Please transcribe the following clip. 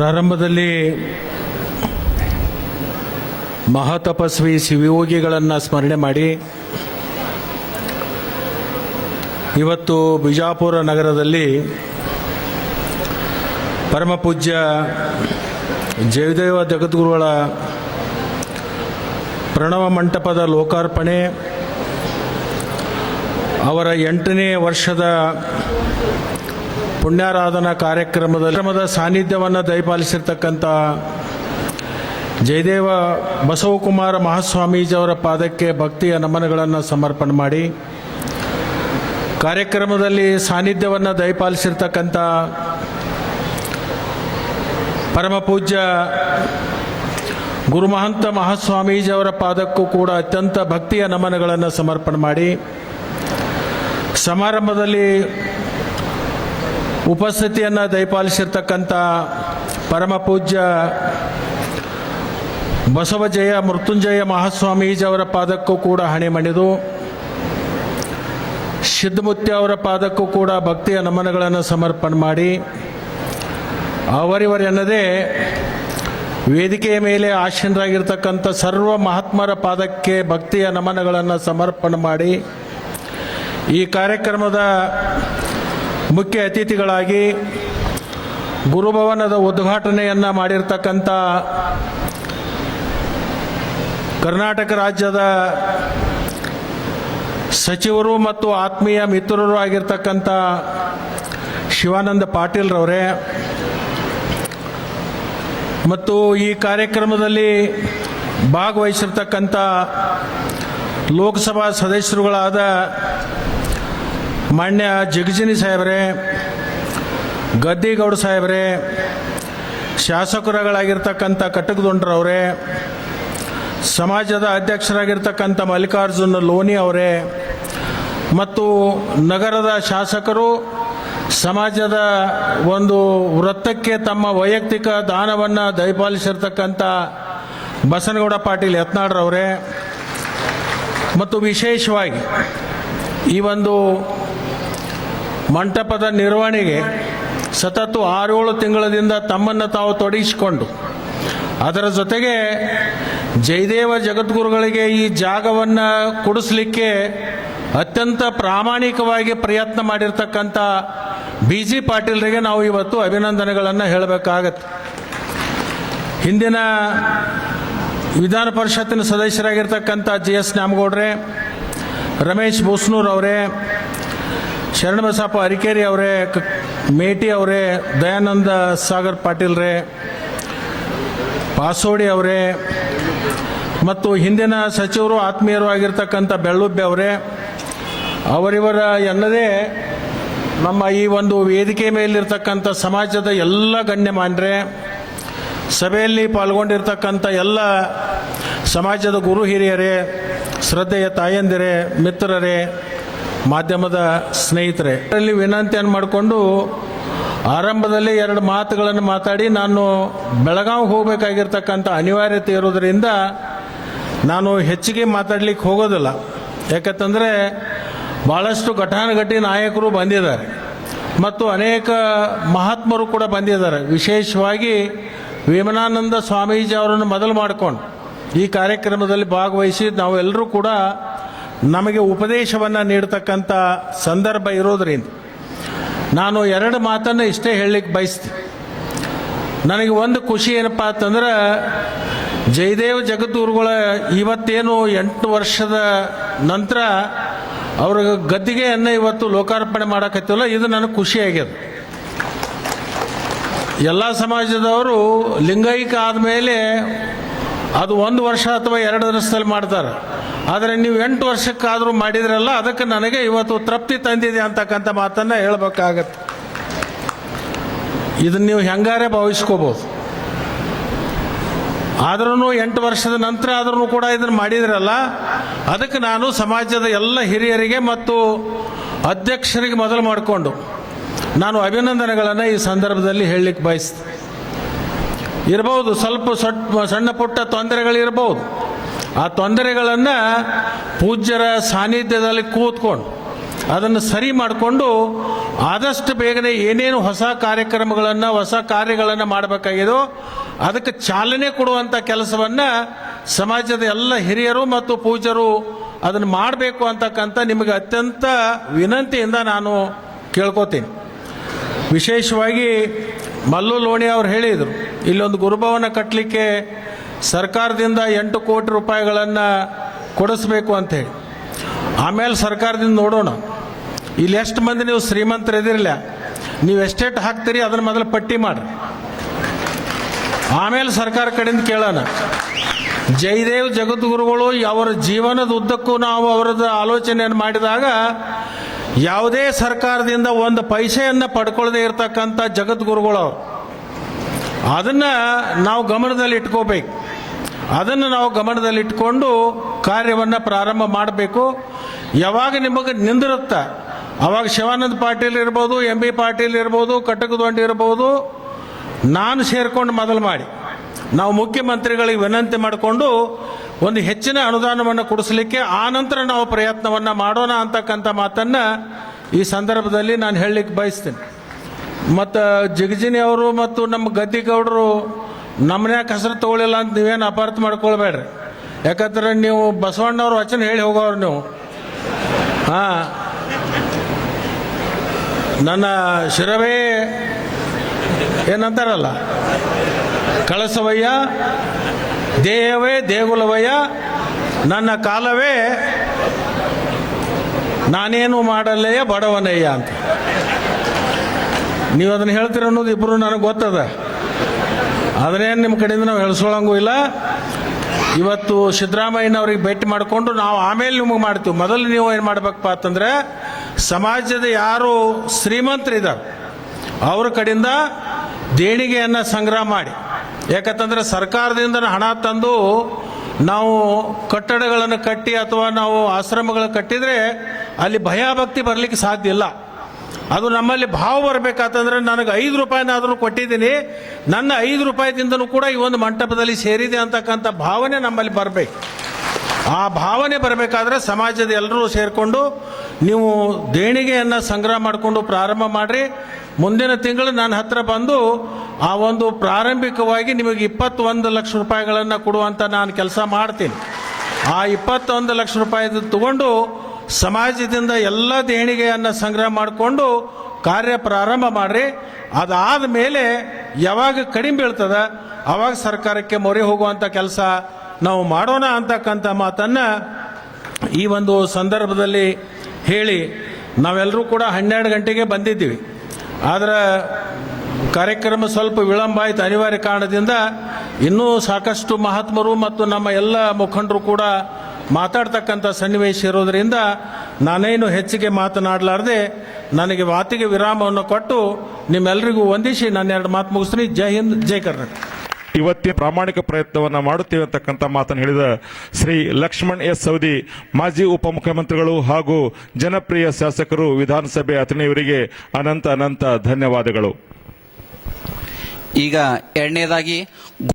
ಪ್ರಾರಂಭದಲ್ಲಿ ಮಹಾತಪಸ್ವಿ ಶಿವಯೋಗಿಗಳನ್ನು ಸ್ಮರಣೆ ಮಾಡಿ ಇವತ್ತು ಬಿಜಾಪುರ ನಗರದಲ್ಲಿ ಪರಮಪೂಜ್ಯ ಜಯದೇವ ಜಗದ್ಗುರುಗಳ ಪ್ರಣವ ಮಂಟಪದ ಲೋಕಾರ್ಪಣೆ, ಅವರ ಎಂಟನೇ ವರ್ಷದ ಪುಣ್ಯಾರಾಧನಾ ಕಾರ್ಯಕ್ರಮದಲ್ಲಿ ಕ್ರಮದ ಸಾನ್ನಿಧ್ಯವನ್ನು ದಯಪಾಲಿಸಿರ್ತಕ್ಕಂಥ ಜಯದೇವ ಬಸವಕುಮಾರ ಮಹಾಸ್ವಾಮೀಜಿಯವರ ಪಾದಕ್ಕೆ ಭಕ್ತಿಯ ನಮನಗಳನ್ನು ಸಮರ್ಪಣೆ ಮಾಡಿ, ಕಾರ್ಯಕ್ರಮದಲ್ಲಿ ಸಾನ್ನಿಧ್ಯವನ್ನು ದಯಪಾಲಿಸಿರ್ತಕ್ಕಂಥ ಪರಮ ಪೂಜ್ಯ ಗುರುಮಹಂತ ಮಹಾಸ್ವಾಮೀಜಿಯವರ ಪಾದಕ್ಕೂ ಕೂಡ ಅತ್ಯಂತ ಭಕ್ತಿಯ ನಮನಗಳನ್ನು ಸಮರ್ಪಣೆ ಮಾಡಿ, ಸಮಾರಂಭದಲ್ಲಿ ಉಪಸ್ಥಿತಿಯನ್ನು ದಯಪಾಲಿಸಿರ್ತಕ್ಕಂಥ ಪರಮ ಪೂಜ್ಯ ಬಸವಜಯ ಮೃತ್ಯುಂಜಯ ಮಹಾಸ್ವಾಮೀಜಿಯವರ ಪಾದಕ್ಕೂ ಕೂಡ ಹಣೆ ಮಣಿದು ಸಿದ್ಧಮುತ್ಯ ಅವರ ಪಾದಕ್ಕೂ ಕೂಡ ಭಕ್ತಿಯ ನಮನಗಳನ್ನು ಸಮರ್ಪಣೆ ಮಾಡಿ ಅವರಿವರೆನ್ನದೇ ವೇದಿಕೆಯ ಮೇಲೆ ಆಸೀನರಾಗಿರ್ತಕ್ಕಂಥ ಸರ್ವ ಮಹಾತ್ಮರ ಪಾದಕ್ಕೆ ಭಕ್ತಿಯ ನಮನಗಳನ್ನು ಸಮರ್ಪಣೆ ಮಾಡಿ, ಈ ಕಾರ್ಯಕ್ರಮದ ಮುಖ್ಯ ಅತಿಥಿಗಳಾಗಿ ಗುರುಭವನದ ಉದ್ಘಾಟನೆಯನ್ನು ಮಾಡಿರ್ತಕ್ಕಂಥ ಕರ್ನಾಟಕ ರಾಜ್ಯದ ಸಚಿವರು ಮತ್ತು ಆತ್ಮೀಯ ಮಿತ್ರರು ಆಗಿರ್ತಕ್ಕಂಥ ಶಿವಾನಂದ ಪಾಟೀಲ್ರವರೇ ಮತ್ತು ಈ ಕಾರ್ಯಕ್ರಮದಲ್ಲಿ ಭಾಗವಹಿಸಿರ್ತಕ್ಕಂಥ ಲೋಕಸಭಾ ಸದಸ್ಯರುಗಳಾದ ಮಾನ್ಯ ಜಗಜಿನಿ ಸಾಹೇಬರೇ, ಗದ್ದಿಗೌಡ ಸಾಹೇಬ್ರೆ, ಶಾಸಕರುಗಳಾಗಿರ್ತಕ್ಕಂಥ ಕಟ್ಟಕದೊಂಡ್ರವರೇ ಸಮಾಜದ ಅಧ್ಯಕ್ಷರಾಗಿರ್ತಕ್ಕಂಥ ಮಲ್ಲಿಕಾರ್ಜುನ ಲೋನಿ ಅವರೇ, ಮತ್ತು ನಗರದ ಶಾಸಕರು ಸಮಾಜದ ಒಂದು ವೃತ್ತಕ್ಕೆ ತಮ್ಮ ವೈಯಕ್ತಿಕ ದಾನವನ್ನು ದಯಪಾಲಿಸಿರ್ತಕ್ಕಂಥ ಬಸನಗೌಡ ಪಾಟೀಲ್ ಯತ್ನಾಳ್ರವರೇ. ಮತ್ತು ವಿಶೇಷವಾಗಿ ಈ ಒಂದು ಮಂಟಪದ ನಿರ್ವಹಣೆಗೆ ಸತತ ಆರೇಳು ತಿಂಗಳದಿಂದ ತಮ್ಮನ್ನು ತಾವು ತೊಡಗಿಸಿಕೊಂಡು, ಅದರ ಜೊತೆಗೆ ಜಯದೇವ ಜಗದ್ಗುರುಗಳಿಗೆ ಈ ಜಾಗವನ್ನು ಕೊಡಿಸ್ಲಿಕ್ಕೆ ಅತ್ಯಂತ ಪ್ರಾಮಾಣಿಕವಾಗಿ ಪ್ರಯತ್ನ ಮಾಡಿರ್ತಕ್ಕಂಥ ಬಿ ಜಿ ಪಾಟೀಲ್ರಿಗೆ ನಾವು ಇವತ್ತು ಅಭಿನಂದನೆಗಳನ್ನು ಹೇಳಬೇಕಾಗತ್ತೆ. ಹಿಂದಿನ ವಿಧಾನ ಪರಿಷತ್ತಿನ ಸದಸ್ಯರಾಗಿರ್ತಕ್ಕಂಥ ಜಿ ಎಸ್ ನ್ಯಾಮಗೌಡ್ರೆ, ರಮೇಶ್ ಬೋಸ್ನೂರ್ ಅವರೇ ಶರಣಬಸಪ್ಪ ಅರಿಕೇರಿ ಅವರೇ ಮೇಟಿ ಅವರೇ, ದಯಾನಂದ ಸಾಗರ್ ಪಾಟೀಲ್ರೇ ಪಾಸೋಡಿ ಅವರೇ, ಮತ್ತು ಹಿಂದಿನ ಸಚಿವರು ಆತ್ಮೀಯರು ಆಗಿರ್ತಕ್ಕಂಥ ಬೆಳ್ಳುಬ್ಬೆ ಅವರೇ, ಅವರಿವರ ಎನ್ನದೇ ನಮ್ಮ ಈ ಒಂದು ವೇದಿಕೆ ಮೇಲಿರ್ತಕ್ಕಂಥ ಸಮಾಜದ ಎಲ್ಲ ಗಣ್ಯಮಾನ್ರೆ, ಸಭೆಯಲ್ಲಿ ಪಾಲ್ಗೊಂಡಿರ್ತಕ್ಕಂಥ ಎಲ್ಲ ಸಮಾಜದ ಗುರು ಹಿರಿಯರೇ, ಶ್ರದ್ಧೆಯ ತಾಯಂದಿರೇ, ಮಿತ್ರರೇ ಮಾಧ್ಯಮದ ಸ್ನೇಹಿತರೆ ಅಲ್ಲಿ ವಿನಂತಿಯನ್ನು ಮಾಡಿಕೊಂಡು ಆರಂಭದಲ್ಲಿ ಎರಡು ಮಾತುಗಳನ್ನು ಮಾತಾಡಿ ನಾನು ಬೆಳಗಾವಿ ಹೋಗಬೇಕಾಗಿರ್ತಕ್ಕಂಥ ಅನಿವಾರ್ಯತೆ ಇರೋದರಿಂದ ನಾನು ಹೆಚ್ಚಿಗೆ ಮಾತಾಡಲಿಕ್ಕೆ ಹೋಗೋದಿಲ್ಲ. ಯಾಕಂತಂದರೆ ಭಾಳಷ್ಟು ಘಟಾನುಘಟಿ ನಾಯಕರು ಬಂದಿದ್ದಾರೆ. ಮತ್ತು ಅನೇಕ ಮಹಾತ್ಮರು ಕೂಡ ಬಂದಿದ್ದಾರೆ. ವಿಶೇಷವಾಗಿ ವಿಮನಾನಂದ ಸ್ವಾಮೀಜಿ ಅವರನ್ನು ಮೊದಲು ಮಾಡಿಕೊಂಡು ಈ ಕಾರ್ಯಕ್ರಮದಲ್ಲಿ ಭಾಗವಹಿಸಿ ನಾವೆಲ್ಲರೂ ಕೂಡ ನಮಗೆ ಉಪದೇಶವನ್ನು ನೀಡತಕ್ಕಂಥ ಸಂದರ್ಭ ಇರೋದರಿಂದ ನಾನು ಎರಡು ಮಾತನ್ನು ಇಷ್ಟೇ ಹೇಳಲಿಕ್ಕೆ ಬಯಸ್ತೀನಿ. ನನಗೆ ಒಂದು ಖುಷಿ ಏನಪ್ಪ ಅಂತಂದ್ರೆ ಜಯದೇವ್ ಜಗದ್ದೂರುಗಳ ಇವತ್ತೇನು ಎಂಟು ವರ್ಷದ ನಂತರ ಅವ್ರ ಗದ್ದಿಗೆಯನ್ನು ಇವತ್ತು ಲೋಕಾರ್ಪಣೆ ಮಾಡೋಕತ್ತಿಲ್ಲ ಇದು ನನಗೆ ಖುಷಿ ಆಗ್ಯದ. ಎಲ್ಲ ಸಮಾಜದವರು ಲಿಂಗೈಕ ಆದಮೇಲೆ ಅದು ಒಂದು ವರ್ಷ ಅಥವಾ ಎರಡು ವರ್ಷದಲ್ಲಿ ಮಾಡ್ತಾರೆ. ಆದರೆ ನೀವು ಎಂಟು ವರ್ಷಕ್ಕಾದರೂ ಮಾಡಿದ್ರಲ್ಲ, ಅದಕ್ಕೆ ನನಗೆ ಇವತ್ತು ತೃಪ್ತಿ ತಂದಿದೆ ಅಂತಕ್ಕಂಥ ಮಾತನ್ನು ಹೇಳಬೇಕಾಗತ್ತೆ. ಇದನ್ನು ನೀವು ಹೆಂಗಾರೆ ಭಾವಿಸ್ಕೋಬೋದು. ಆದ್ರೂ ಎಂಟು ವರ್ಷದ ನಂತರ ಆದ್ರೂ ಕೂಡ ಇದನ್ನು ಮಾಡಿದ್ರಲ್ಲ, ಅದಕ್ಕೆ ನಾನು ಸಮಾಜದ ಎಲ್ಲ ಹಿರಿಯರಿಗೆ ಮತ್ತು ಅಧ್ಯಕ್ಷರಿಗೆ ಮೊದಲು ಮಾಡಿಕೊಂಡು ನಾನು ಅಭಿನಂದನೆಗಳನ್ನು ಈ ಸಂದರ್ಭದಲ್ಲಿ ಹೇಳಲಿಕ್ಕೆ ಬಯಸ್ತೀನಿ. ಇರ್ಬೋದು, ಸ್ವಲ್ಪ ಸಣ್ಣ ಪುಟ್ಟ ತೊಂದರೆಗಳಿರ್ಬೋದು. ಆ ತೊಂದರೆಗಳನ್ನು ಪೂಜ್ಯರ ಸಾನ್ನಿಧ್ಯದಲ್ಲಿ ಕೂತ್ಕೊಂಡು ಅದನ್ನು ಸರಿ ಮಾಡಿಕೊಂಡು ಆದಷ್ಟು ಬೇಗನೆ ಏನೇನು ಹೊಸ ಕಾರ್ಯಕ್ರಮಗಳನ್ನು, ಹೊಸ ಕಾರ್ಯಗಳನ್ನು ಮಾಡಬೇಕಾಗಿದೋ ಅದಕ್ಕೆ ಚಾಲನೆ ಕೊಡುವಂಥ ಕೆಲಸವನ್ನು ಸಮಾಜದ ಎಲ್ಲ ಹಿರಿಯರು ಮತ್ತು ಪೂಜ್ಯರು ಅದನ್ನು ಮಾಡಬೇಕು ಅಂತಕ್ಕಂಥ ನಿಮಗೆ ಅತ್ಯಂತ ವಿನಂತಿಯಿಂದ ನಾನು ಕೇಳ್ಕೊತೀನಿ. ವಿಶೇಷವಾಗಿ ಮಲ್ಲು ಲೋಣಿ ಅವರು ಹೇಳಿದರು, ಇಲ್ಲೊಂದು ಗುರುಭವನ ಕಟ್ಟಲಿಕ್ಕೆ ಸರ್ಕಾರದಿಂದ ಎಂಟು ಕೋಟಿ ರೂಪಾಯಿಗಳನ್ನು ಕೊಡಿಸ್ಬೇಕು ಅಂತೇಳಿ ಆಮೇಲೆ ಸರ್ಕಾರದಿಂದ ನೋಡೋಣ. ಇಲ್ಲಿ ಎಷ್ಟು ಮಂದಿ ನೀವು ಶ್ರೀಮಂತರು ಇದಿರಲಿಲ್ಲ ನೀವು ಎಷ್ಟೇಟ್ ಹಾಕ್ತೀರಿ, ಅದನ್ನು ಮೊದಲು ಪಟ್ಟಿ ಮಾಡಿರಿ. ಆಮೇಲೆ ಸರ್ಕಾರ ಕಡೆಯಿಂದ ಕೇಳೋಣ. ಜಯದೇವ್ ಜಗದ್ಗುರುಗಳು ಅವರ ಜೀವನದ ಉದ್ದಕ್ಕೂ ನಾವು ಅವರದ ಆಲೋಚನೆಯನ್ನು ಮಾಡಿದಾಗ, ಯಾವುದೇ ಸರ್ಕಾರದಿಂದ ಒಂದು ಪೈಸೆಯನ್ನು ಪಡ್ಕೊಳ್ಳದೆ ಇರತಕ್ಕಂಥ ಜಗದ್ಗುರುಗಳು, ಅದನ್ನು ನಾವು ಗಮನದಲ್ಲಿ ಇಟ್ಕೋಬೇಕು. ಅದನ್ನು ನಾವು ಗಮನದಲ್ಲಿಟ್ಟುಕೊಂಡು ಕಾರ್ಯವನ್ನು ಪ್ರಾರಂಭ ಮಾಡಬೇಕು. ಯಾವಾಗ ನಿಮಗೆ ನಿಂದಿರುತ್ತೆ? ಅವಾಗ ಶಿವಾನಂದ ಪಾಟೀಲ್ ಇರ್ಬೋದು, ಎಂ ಬಿ ಪಾಟೀಲ್ ಇರ್ಬೋದು ಕಟಕದೊಂಡಿ ಇರ್ಬೋದು, ನಾನು ಸೇರ್ಕೊಂಡು ಮೊದಲು ಮಾಡಿ. ನಾವು ಮುಖ್ಯಮಂತ್ರಿಗಳಿಗೆ ವಿನಂತಿ ಮಾಡಿಕೊಂಡು ಒಂದು ಹೆಚ್ಚಿನ ಅನುದಾನವನ್ನು ಕೊಡಿಸಲಿಕ್ಕೆ ಆ ನಂತರ ನಾವು ಪ್ರಯತ್ನವನ್ನು ಮಾಡೋಣ ಅಂತಕ್ಕಂಥ ಮಾತನ್ನು ಈ ಸಂದರ್ಭದಲ್ಲಿ ನಾನು ಹೇಳಲಿಕ್ಕೆ ಬಯಸ್ತೇನೆ. ಮತ್ತು ಜಗಜಿನಿ ಅವರು ಮತ್ತು ನಮ್ಮ ಗದ್ದಿಗೌಡರು ನಮ್ಮನ್ಯಾಕ ಹೆಸರು ತಗೊಳ್ಳಿಲ್ಲ ಅಂತ ನೀವೇನು ಅಪಾರ್ಥ ಮಾಡ್ಕೊಳ್ಬೇಡ್ರಿ. ಯಾಕಂದ್ರೆ ನೀವು ಬಸವಣ್ಣವ್ರ ವಚನ ಹೇಳಿ ಹೋಗೋರು ನೀವು. ಹಾಂ. ನನ್ನ ಶಿರವೇ ಏನಂತಾರಲ್ಲ? ಕಳಸವಯ್ಯ, ದೇಹವೇ ದೇಗುಲವಯ್ಯ, ನನ್ನ ಕಾಲವೇ ನಾನೇನು ಮಾಡಲ್ಲಯ್ಯ ಬಡವನಯ್ಯ ಅಂತ. ನೀವು ಅದನ್ನು ಹೇಳ್ತೀರ ಅನ್ನೋದು ಇಬ್ಬರು ನನಗೆ ಗೊತ್ತದ. ಅದನ್ನೇನು ನಿಮ್ಮ ಕಡೆಯಿಂದ ನಾವು ಹೇಳಿಸ್ಕೊಳ್ಳಂಗೂ ಇಲ್ಲ. ಇವತ್ತು ಸಿದ್ದರಾಮಯ್ಯನವ್ರಿಗೆ ಭೇಟಿ ಮಾಡಿಕೊಂಡು ನಾವು ಆಮೇಲೆ ನಿಮಗೆ ಮಾಡ್ತೀವಿ. ಮೊದಲು ನೀವು ಏನು ಮಾಡ್ಬೇಕಪ್ಪ ಅಂತಂದರೆ ಸಮಾಜದ ಯಾರು ಶ್ರೀಮಂತರಿದ್ದಾರೆ ಅವ್ರ ಕಡೆಯಿಂದ ದೇಣಿಗೆಯನ್ನು ಸಂಗ್ರಹ ಮಾಡಿ. ಯಾಕಂತಂದ್ರೆ ಸರ್ಕಾರದಿಂದ ಹಣ ತಂದು ನಾವು ಕಟ್ಟಡಗಳನ್ನು ಕಟ್ಟಿ ಅಥವಾ ನಾವು ಆಶ್ರಮಗಳನ್ನು ಕಟ್ಟಿದರೆ ಅಲ್ಲಿ ಭಯಭಕ್ತಿ ಬರಲಿಕ್ಕೆ ಸಾಧ್ಯ ಇಲ್ಲ. ಅದು ನಮ್ಮಲ್ಲಿ ಭಾವ ಬರಬೇಕಾತಂದ್ರೆ ನನಗೆ ಐದು ರೂಪಾಯಿನಾದರೂ ಕೊಟ್ಟಿದ್ದೀನಿ. ನನ್ನ ಐದು ರೂಪಾಯಿದಿಂದನೂ ಕೂಡ ಈ ಒಂದು ಮಂಟಪದಲ್ಲಿ ಸೇರಿದೆ ಅಂತಕ್ಕಂಥ ಭಾವನೆ ನಮ್ಮಲ್ಲಿ ಬರಬೇಕು. ಆ ಭಾವನೆ ಬರಬೇಕಾದ್ರೆ ಸಮಾಜದ ಎಲ್ಲರೂ ಸೇರಿಕೊಂಡು ನೀವು ದೇಣಿಗೆಯನ್ನು ಸಂಗ್ರಹ ಮಾಡಿಕೊಂಡು ಪ್ರಾರಂಭ ಮಾಡಿರಿ. ಮುಂದಿನ ತಿಂಗಳು ನನ್ನ ಹತ್ರ ಬಂದು ಆ ಒಂದು ಪ್ರಾರಂಭಿಕವಾಗಿ ನಿಮಗೆ ಇಪ್ಪತ್ತೊಂದು ಲಕ್ಷ ರೂಪಾಯಿಗಳನ್ನು ಕೊಡುವಂಥ ನಾನು ಕೆಲಸ ಮಾಡ್ತೀನಿ. ಆ ಇಪ್ಪತ್ತೊಂದು ಲಕ್ಷ ರೂಪಾಯಿದು ತಗೊಂಡು ಸಮಾಜದಿಂದ ಎಲ್ಲ ದೇಣಿಗೆಯನ್ನು ಸಂಗ್ರಹ ಮಾಡಿಕೊಂಡು ಕಾರ್ಯ ಪ್ರಾರಂಭ ಮಾಡಿರಿ. ಅದಾದ ಮೇಲೆ ಯಾವಾಗ ಕಡಿಮೆ ಬೀಳ್ತದ ಆವಾಗ ಸರ್ಕಾರಕ್ಕೆ ಮೊರೆ ಹೋಗುವಂಥ ಕೆಲಸ ನಾವು ಮಾಡೋಣ ಅಂತಕ್ಕಂಥ ಮಾತನ್ನು ಈ ಒಂದು ಸಂದರ್ಭದಲ್ಲಿ ಹೇಳಿ ನಾವೆಲ್ಲರೂ ಕೂಡ ಹನ್ನೆರಡು ಗಂಟೆಗೆ ಬಂದಿದ್ದೀವಿ. ಆದರೆ ಕಾರ್ಯಕ್ರಮ ಸ್ವಲ್ಪ ವಿಳಂಬ ಆಯಿತು ಅನಿವಾರ್ಯ ಕಾರಣದಿಂದ ಇನ್ನೂ ಸಾಕಷ್ಟು ಮಹಾತ್ಮರು ಮತ್ತು ನಮ್ಮ ಎಲ್ಲ ಮುಖಂಡರು ಕೂಡ ಮಾತಾಡ್ತಕ್ಕಂಥ ಸನ್ನಿವೇಶ ಇರೋದರಿಂದ ನಾನೇನು ಹೆಚ್ಚಿಗೆ ಮಾತನಾಡಲಾರ್ದೆ ನನಗೆ ಮಾತಿಗೆ ವಿರಾಮವನ್ನು ಕೊಟ್ಟು ನಿಮ್ಮೆಲ್ಲರಿಗೂ ವಂದಿಸಿ ನಾನು ಎರಡು ಮಾತು ಮುಗಿಸ್ತೀನಿ. ಜೈ ಹಿಂದ್ ಜೈ ಕರ್ನಾಟಕ. ಇವತ್ತಿನ ಪ್ರಾಮಾಣಿಕ ಪ್ರಯತ್ನವನ್ನ ಮಾಡುತ್ತೇವೆ ಅಂತಕ್ಕಂಥ ಮಾತನ್ನು ಹೇಳಿದ ಶ್ರೀ ಲಕ್ಷ್ಮಣ್ ಎಸ್ ಸೌದಿ ಮಾಜಿ ಉಪಮುಖ್ಯಮಂತ್ರಿಗಳು ಹಾಗೂ ಜನಪ್ರಿಯ ಶಾಸಕರು ವಿಧಾನಸಭೆ ಅಥಣಿಯವರಿಗೆ ಅನಂತ ಅನಂತ ಧನ್ಯವಾದಗಳು. ಈಗ ಎರಡನೇದಾಗಿ